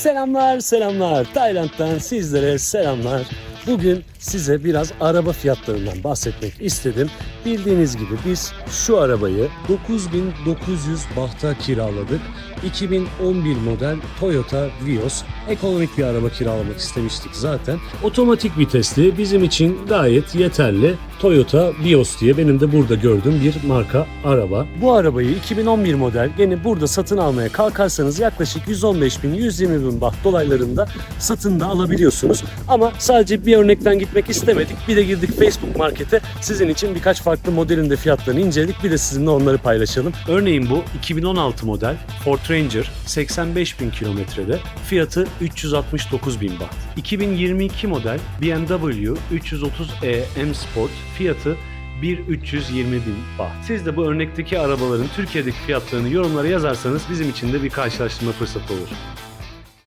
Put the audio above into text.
Selamlar selamlar Tayland'dan sizlere selamlar. Bugün size biraz araba fiyatlarından bahsetmek istedim. Bildiğiniz gibi biz şu arabayı 9900 bahta kiraladık. 2011 model Toyota Vios. Ekonomik bir araba kiralamak istemiştik zaten. Otomatik vitesli bizim için gayet yeterli. Toyota Vios diye benim de burada gördüğüm bir marka araba. Bu arabayı 2011 model gene burada satın almaya kalkarsanız yaklaşık 115 bin 120 bin baht dolaylarında satın da alabiliyorsunuz. Ama sadece bir örnekten gitmek istemedik. Bir de girdik Facebook Market'e. Sizin için birkaç farklı modelin de fiyatlarını inceledik. Bir de sizinle onları paylaşalım. Örneğin bu 2016 model Ford Ranger 85 bin kilometrede. Fiyatı 369 bin baht. 2022 model BMW 330e M Sport fiyatı 1320 bin baht. Siz de bu örnekteki arabaların Türkiye'deki fiyatlarını yorumlara yazarsanız bizim için de bir karşılaştırma fırsatı olur.